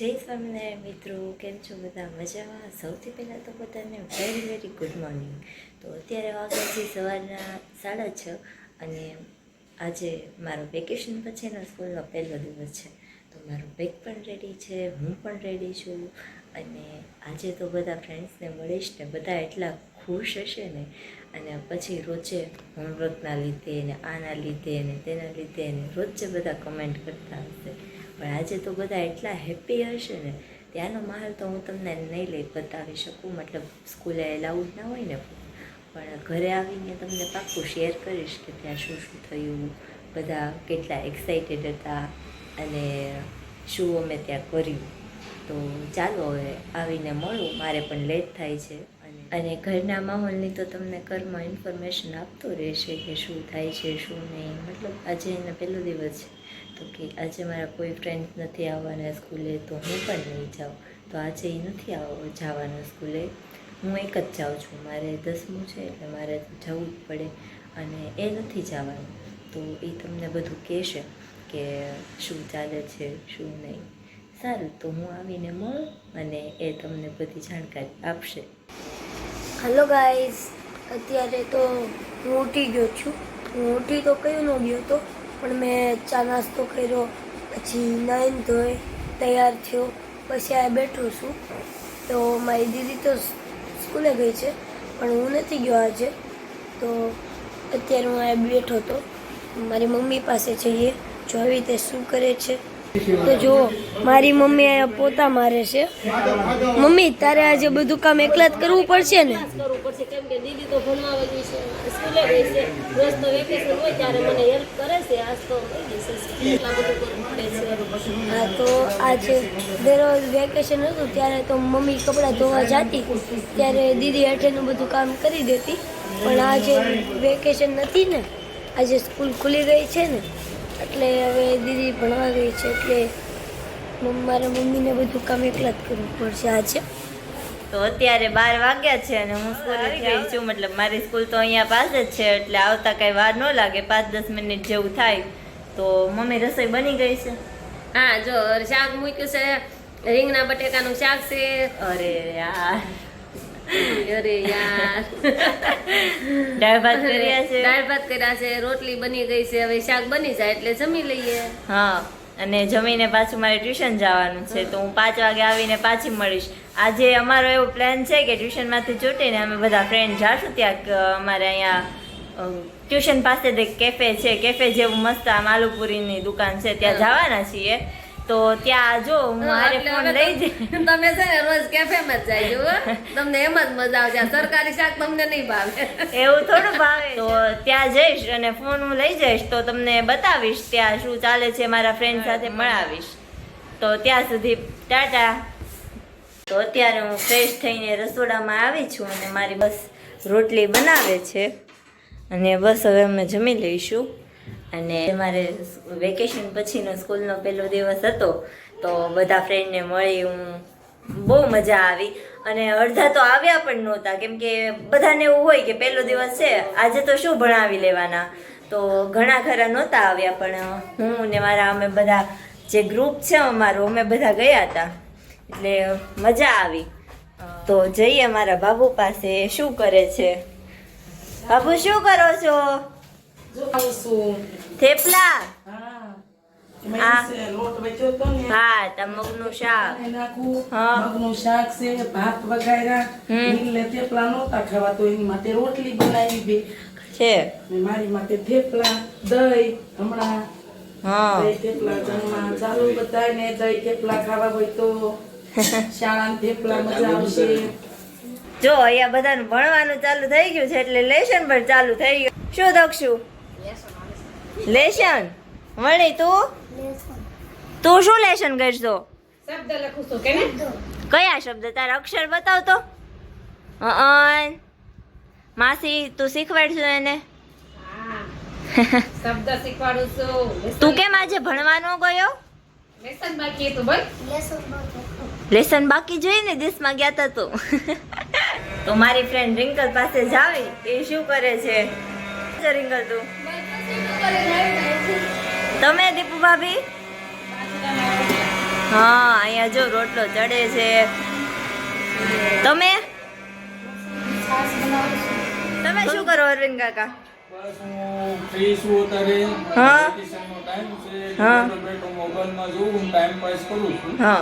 જય સ્વામિનારાયણ મિત્રો, કેમ છો બધા? મજામાં? સૌથી પહેલાં તો બધાને વેરી વેરી ગુડ મોર્નિંગ તો અત્યારે વાગ્યા છે સવારના સાડા છ અને આજે મારો વેકેશન પછીનો સ્કૂલનો પહેલો દિવસ છે. તો મારું બેગ પણ રેડી છે, હું પણ રેડી છું અને આજે તો બધા ફ્રેન્ડ્સને મળીશ ને બધા એટલા ખુશ હશે ને. અને પછી રોજે હોમવર્કના લીધે ને આના લીધે ને તેના લીધે ને રોજે બધા કમેન્ટ કરતા હશે. પણ આજે તો બધા એટલા હેપી હશે ને. ત્યાંનો માહોલ તો હું તમને નહીં લઈ બતાવી શકું, મતલબ સ્કૂલે એલાઉડ ના હોય ને. પણ ઘરે આવીને તમને પાક્કું શેર કરીશ કે ત્યાં શું શું થયું, બધા કેટલા એક્સાઇટેડ હતા અને શું અમે ત્યાં કર્યું. તો ચાલો હવે આવીને મળું, મારે પણ લેટ થાય છે. અને ઘરના માહોલની તો તમને ઘરમાં ઇન્ફોર્મેશન આપતો રહેશે કે શું થાય છે, શું નહીં. મતલબ આજે એને પહેલો દિવસ છે. તો કે આજે મારા કોઈ ફ્રેન્ડ નથી આવવાના સ્કૂલે, તો હું પણ નહીં જાઉં. તો આજે એ નથી આવ, જવાનું સ્કૂલે. હું એક જ જાઉં છું. મારે દસમું છે એટલે મારે જવું જ પડે અને એ નથી જવાનું. તો એ તમને બધું કહેશે કે શું ચાલે છે, શું નહીં. સારું, તો હું આવીને મળું અને એ તમને બધી જાણકારી આપશે. હલો ગાઈઝ અત્યારે તો હું ઉઠી ગયો છું. હું ઉઠી તો કયું ન ગયો હતો પણ મેં ચા નાસ્તો કર્યો, પછી નાઈન ધોઈ તૈયાર થયો, પછી આ બેઠો છું. તો મારી દીદી તો સ્કૂલે ગઈ છે, પણ હું નથી ગયો આજે. તો અત્યારે હું આ બેઠો હતો. મારી મમ્મી પાસે જઈએ, જો આવી રીતે શું કરે છે. તો જો મારી મમ્મી અહીંયા પોતા મારે છે. મમ્મી તારે આજે બધું કામ એકલા જ કરવું પડશે ને? કરવું પડશે. કેમ કે દીદી તો ભણવા ગઈ છે સ્કૂલે ગઈ છે. રોજ તો વેકેશન હોય ત્યારે મને હેલ્પ કરે છે. આજ તો એટલા બધું કરવું પડે છે. હા તો આજે દરરોજ વેકેશન હતું ત્યારે તો મમ્મી કપડાં ધોવા જતી. ત્યારે દીદી હેઠેનું બધું કામ કરી દેતી. પણ આજે વેકેશન નથી ને. આજે સ્કૂલ ખુલી ગઈ છે ને. એટલે હવે દીદી ભણવા ગઈ છે એટલે મારા મમ્મીને બધું કામ એકલા જ કરવું પડશે આજે. તો અત્યારે બાર વાગ્યા છે અને હું સ્કૂલ આવી ગઈ છું. મતલબ મારી સ્કૂલ તો અહીંયા પાસે જ છે એટલે આવતા કાંઈ વાર ન લાગે. પાંચ દસ મિનિટ જેવું થાય. તો મમ્મી રસોઈ બની ગઈ છે? હા જો શાક મૂક્યું છે. રીંગણા બટેકાનું શાક છે. અરે યાર. અરે યાર. દાળ ભાત કર્યા છે. દાળ ભાત કર્યા છે રોટલી બની ગઈ છે હવે શાક બની જાય એટલે જમી લઈએ. હા અને જમીને પાછું મારે ટ્યુશન જવાનું છે તો હું પાંચ વાગે આવીને પાછી મળીશ. આજે અમારો એવો પ્લાન છે કે ટ્યુશનમાંથી છૂટીને અમે બધા ફ્રેન્ડ જાશું ત્યાં અમારે અહીંયા ટ્યુશન પાસે કેફે છે કેફે જેવું મસ્ત આમ આલુપુરીની દુકાન છે ત્યાં જવાના છીએ. તો ત્યાં જો મારે ફોન લઈ જ તમે છે ને રોજ કેફેમાં જ જાય તમને એમ જ મજા આવશે સરકારી શાક તમને નહીં ભાવે. એવું થોડું ભાવે. તો ત્યાં જઈશ અને ફોન હું લઈ જઈશ તો તમને બતાવીશ ત્યાં શું ચાલે છે મારા ફ્રેન્ડ સાથે મળાવીશ. તો ત્યાં સુધી ટાટા. તો અત્યારે હું ફ્રેશ થઈને રસોડામાં આવી છું અને મારી બસ રોટલી બનાવે છે. અને બસ હવે અમે જમી લઈશું. અને મારે વેકેશન પછીનો સ્કૂલનો પહેલો દિવસ હતો, તો બધા ફ્રેન્ડને મળી હું બહુ મજા આવી. અને અડધા તો આવ્યા પણ નહોતા, કેમ કે બધાને એવું હોય કે પહેલો દિવસ છે, આજે તો શું ભણાવી લેવાના? તો ઘણા ખરા નહોતા આવ્યા, પણ હું ને મારા અમે બધા જે ગ્રુપ છે અમારું, અમે બધા ગયા હતા. એટલે મજા આવી. તો જઈએ મારા બાબુ પાસે, શું કરે છે? બાબુ, શું કરો છો? થેપલા? મગનું શાક. મગનું શાક છે ભાત નહોતા ખાવા તો એની માટે રોટલી બનાવી બે છે. મારી માટે થેપલા દહીં હમણાં. હા. દહીં થેપલા જમવા ચાલુ બધાને દહીં થેપલા ખાવા હોય તો શાળાના થેપલા મજા આવશે. જો અહીંયા બધાનું ભણવાનું ચાલુ થઈ ગયું છે એટલે લેશન પણ ચાલુ થઈ ગયું. શું દક્ષુ? લેશન. વળી તું? તું શું લેશન કરશો? શબ્દ લખું છું કે કયા શબ્દ? તારા અક્ષર બતાવતો અન. માસી તું શીખવાડશું એને? શબ્દ શીખવાડું છું. તું કેમ આજે ભણવાનો ગયો? લેસન બાકી હતું ભાઈ લેસન બાકી જોઈ ને દેશમાં ગયા તા તો. તો મારી ફ્રેન્ડ રિંકલ પાસે જાવી એ શું કરે છે? શું હતું. તમે દીપુ ભાભી? હા અહીંયા જો રોટલો ચડે છે. તમે? તમે શું કરો અરવિંદ કાકા? હા હું. હા.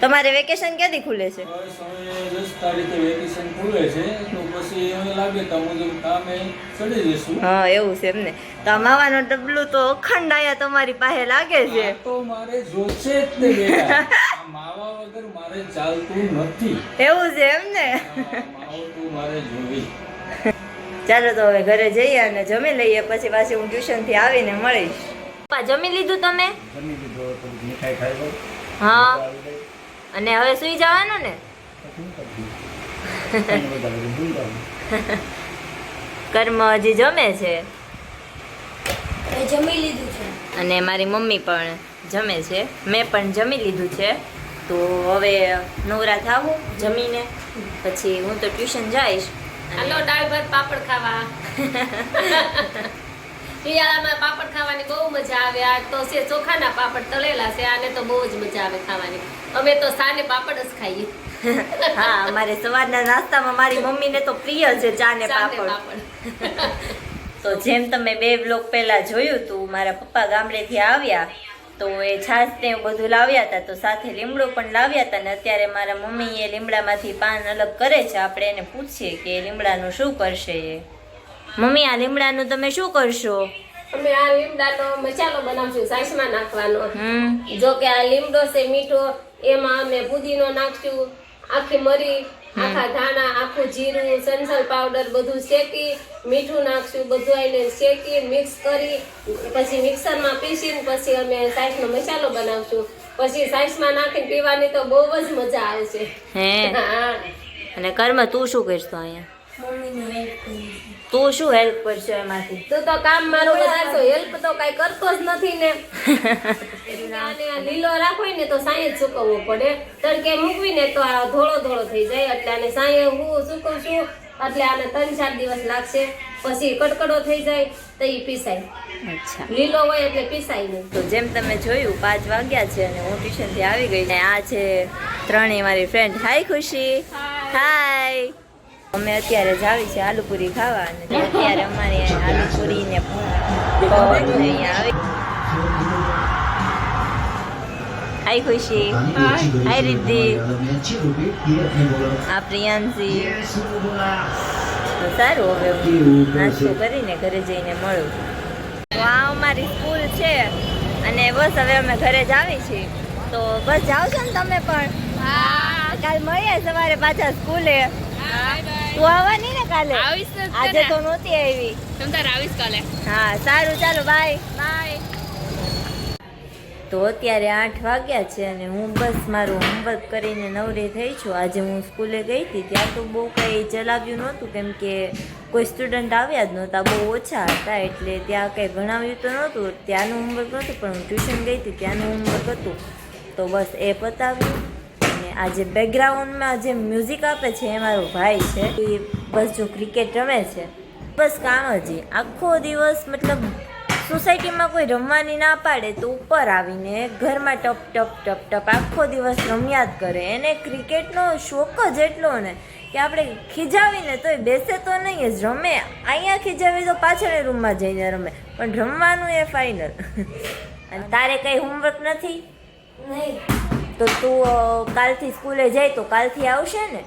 તમારે વેકેશન ક્યાંથી ખુલે છે? બસ હવે દસ તારીખે વેકેશન ખુલે છે તો પછી હવે લાગે તો મુજબ કામે ચડી જશું હા એવું છે એમને તો આ માવાનું ડબલું તો અખંડ આયા તમારી પાસે લાગે છે? તો મારે જોશે જ તે બેટા. માવા વગર મારે ચાલતું નથી. એવું છે એમને માવો તો મારે જોવી. ચાલો તો હવે ઘરે જઈએ અને જમી લઈએ પછી પાછી હું ટ્યુશનથી આવીને મળીશ. પપ્પા જમી લીધું તમે? જમી લીધું મીઠાઈ ખાઈ હા. અને હવે સુઈ જવાનું ને? કર્મ હજી જમે છે? એ જમી લીધું છે. અને મારી મમ્મી પણ જમે છે. મેં પણ જમી લીધું છે. તો હવે નવરા થાવું જમીને. પછી હું તો ટ્યુશન જઈશ. હાલો દાળ ભાત પાપડ ખાવા. શિયાળામાં પાપડ ખાવાની બહુ મજા આવે. આ તો છે ચોખાના પાપડ તળેલા છે આને તો બહુ જ મજા આવે ખાવાની. અમે તો સાને પાપડ જ ખાઈએ. હા અમારે સવારના નાસ્તામાં મારી મમ્મીને તો પ્રિય છે ચા ને પાપડ. તો જેમ તમે બે બ્લોક પહેલા જોયું હતું મારા પપ્પા ગામડેથી આવ્યા તો એ છાશ ને એવું બધું લાવ્યા હતા તો સાથે લીમડો પણ લાવ્યા હતા ને અત્યારે મારા મમ્મી એ લીમડામાંથી પાન અલગ કરે છે. આપણે એને પૂછીએ કે એ લીમડાનું શું કરશે એ. મમ્મી આ લીમડાનું તમે શું કરશો? અમે આ લીમડાનો મસાલો બનાવશું સાસમાં નાખવાનો. હમ. જો કે આ લીમડો છે મીઠો એમાં અમે પુદીનો નાખશું આખી મરી આખા ધાણા આખું જીરું સંસલ પાવડર બધું શેકી મીઠું નાખશું બધું એને શેકી મિક્સ કરી પછી મિક્સરમાં પીસીને પછી અમે સાઈસનો મસાલો બનાવશું. પછી સાઈસમાં નાખીને પીવાની તો બહુ જ મજા આવશે હે. અને કર્મ તું શું કરશો અહીંયા? મમ્મીને હેલ્પ તું શું હેલ્પ કરશો એમાંથી? તું તો કામ મારું વધારશો હેલ્પ તો કઈ કરતો જ નથી ને. લીલો રાખો ને તો સાંજે જ સુકવવો પડે. તડકે મૂકવી ને તો આ ધોળો ધોળો થઈ જાય એટલે આને સાંજે હું સુકવશું એટલે આને ત્રણ ચાર દિવસ લાગશે. પછી કડકડો થઈ જાય તો એ પીસાય. અચ્છા. લીલો હોય એટલે પીસાય નહીં. તો જેમ તમે જોયું પાંચ વાગ્યા છે અને હું ટ્યુશનથી આવી ગઈ. ને આ છે ત્રણેય મારી ફ્રેન્ડ હાય ખુશી. હાય અમે અત્યારે જાવી છે આલુપુરી ખાવા અને અત્યારે અમારે આલુપુરી ને આવી. ખુશી. હાય રિદ્ધિ. આ પ્રિયાંશી. તો સારું હવે હું નાસ્તો કરીને ઘરે જઈને મળું. આ અમારી સ્કૂલ છે અને બસ હવે અમે ઘરે જ આવી છીએ. તો બસ જાઓ છો ને તમે પણ? કાલ મળીએ સવારે પાછા સ્કૂલે. તું આવવાની ને કાલે? આજે તો નહોતી આવી. હા સારું ચાલો બાય. બાય. તો અત્યારે આઠ વાગ્યા છે અને હું બસ મારું હોમવર્ક કરીને નવરી થઈ છું. આજે હું સ્કૂલે ગઈ હતી ત્યાં તો બહુ કંઈ ચલાવ્યું નહોતું કેમ કે કોઈ સ્ટુડન્ટ આવ્યા જ નહોતા બહુ ઓછા હતા એટલે ત્યાં કંઈ ભણાવ્યું તો નહોતું. ત્યાંનું હોમવર્ક નહોતું પણ હું ટ્યુશન ગઈ હતી ત્યાંનું હોમવર્ક હતું. તો બસ એ પતાવ્યું. આ જે બેકગ્રાઉન્ડમાં જે મ્યુઝિક આપે છે એ મારો ભાઈ છે. એ બસ જો ક્રિકેટ રમે છે. બસ કામ જ. આખો દિવસ મતલબ સોસાયટીમાં કોઈ રમવાની ના પાડે તો ઉપર આવીને ઘરમાં ટપ ટપ ટપ ટપ આખો દિવસ રમ્યા જ કરે. એને ક્રિકેટનો શોખ જ એટલો ને કે આપણે ખીજાવીને તોય બેસે તો નહીં જ રમે. અહીંયા ખીજાવી તો પાછળ રૂમમાં જઈને રમે. પણ રમવાનું એ ફાઇનલ અને તારે કંઈ હોમવર્ક નથી? નહીં. તો તું કાલથી સ્કૂલે જાય તો કાલથી આવશે ને?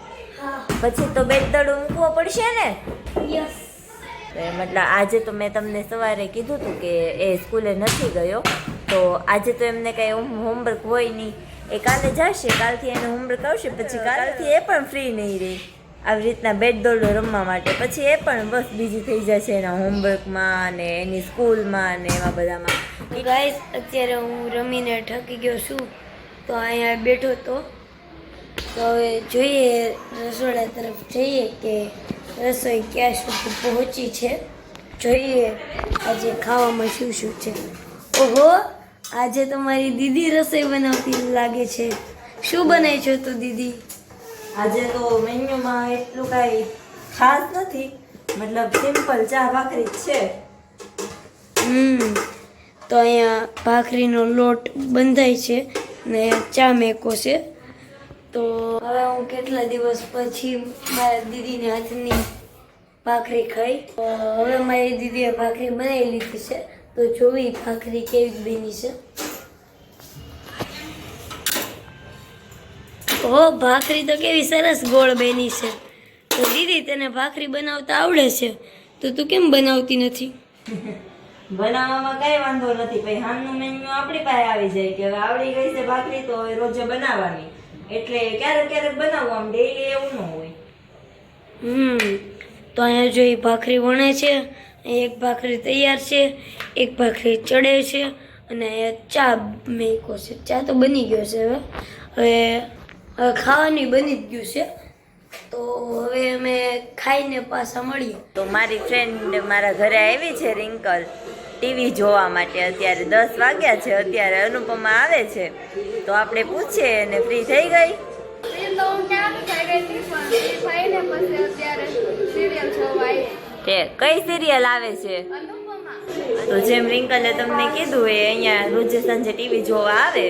પછી તો બેટ દડો મૂકવો પડશે ને? યસ. મતલબ આજે તો મેં તમને સવારે કીધું હતું કે એ સ્કૂલે નથી ગયો. તો આજે તો એમને કંઈ હોમવર્ક હોય નહીં. એ કાલે જશે કાલથી એને હોમવર્ક આવશે પછી કાલથી એ પણ ફ્રી નહીં રહે. આવી રીતના બેટ દોડો રમવા માટે. પછી એ પણ બસ બીજી થઈ જશે એના હોમવર્કમાં ને એની સ્કૂલમાં ને એમાં બધામાં. ગાઈસ અત્યારે હું રમીને ઠકી ગયો છું. તો અહીંયા બેઠો તો. તો હવે જોઈએ રસોડા તરફ જઈએ કે રસોઈ ક્યાં સુધી પહોંચી છે. જોઈએ આજે ખાવામાં શું શું છે. ઓહો આજે તમારી દીદી રસોઈ બનાવતી લાગે છે. શું બનાવી છો તું દીદી? આજે તો મેન્યુમાં એટલું કાંઈ ખાસ નથી. મતલબ સિમ્પલ ચા ભાખરી જ છે. હમ તો અહીંયા ભાખરીનો લોટ બંધાય છે. ને ચા મેકો છે. તો હવે હું કેટલા દિવસ પછી મારા દીદીની હાથની ભાખરી ખાઈ. હવે મારી દીદીએ ભાખરી બનાવી લીધી છે. તો જોવી ભાખરી કેવી બની છે. ઓ ભાખરી તો કેવી સરસ ગોળ બની છે. તો દીદી તને ભાખરી બનાવતા આવડે છે? તો તું કેમ બનાવતી નથી? બનાવવામાં કઈ વાંધો નથી પછી હાનનું મેન્યુ આપણી પાસે આવી જાય કે હવે આવડી ગઈ છે ભાખરી તો હવે રોજે બનાવવાની. એટલે ક્યારેક ક્યારેક બનાવવું આમ ડેઈલી એવું ન હોય. હમ, તો અહીંયા જો એ ભાખરી વણે છે એક ભાખરી તૈયાર છે, એક ભાખરી ચડે છે, અને ચા મેકો છે. ચા તો બની ગયો છે હવે હવે ખાવાની બની જ ગયું છે. તો હવે અમે ખાઈને પાછા મળીએ. તો મારી ફ્રેન્ડ મારા ઘરે આવી છે રિંકલ ટીવી જોવા માટે અત્યારે દસ વાગ્યા છે અત્યારે અનુપમા આવે છે. તો આપણે પૂછીએ અને ફ્રી થઈ ગઈ? કઈ સિરિયલ આવે છે? તો જેમ રિંકલે તમને કીધું એ અહીંયા રોજે સાંજે ટીવી જોવા આવે.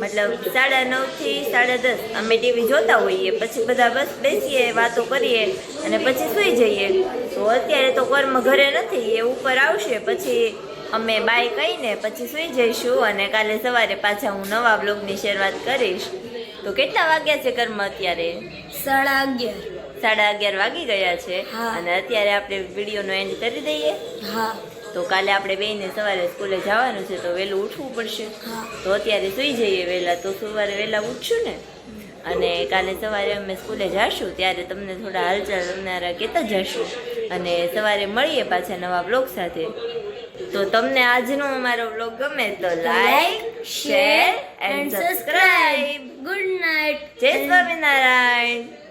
મતલબ સાડા નવથી સાડા દસ. અમે ટીવી જોતા હોઈએ. પછી બધા બસ બેસીએ વાતો કરીએ અને પછી સૂઈ જઈએ. તો અત્યારે તો કર્મ ઘરે નથી એ ઉપર આવશે. પછી અમે બાય કહીને પછી સૂઈ જઈશું અને કાલે સવારે પાછા હું નવા બ્લોગની શરૂઆત કરીશ. તો કેટલા વાગ્યા છે કર્મ અત્યારે? સાડા અગિયાર. સાડા અગિયાર વાગી ગયા છે. અને અત્યારે આપણે વિડીયોનો એન્ડ કરી દઈએ. હા. તો કાલે આપણે બેને સવારે સ્કૂલે જવાનું છે તો વહેલું ઉઠવું પડશે. તો અત્યારે સૂઈ જઈએ વહેલા. તો સવારે વહેલા ઉઠશું ને? અને કાલે સવારે અમે સ્કૂલે જાશું ત્યારે તમને થોડા હાલચાલ તમારા કહેતા જશું. અને સવારે મળીએ પાછા નવા બ્લોગ સાથે. તો તમને આજનો અમારો બ્લોગ ગમે તો like share and subscribe. Good night. જય સ્વામિનારાયણ.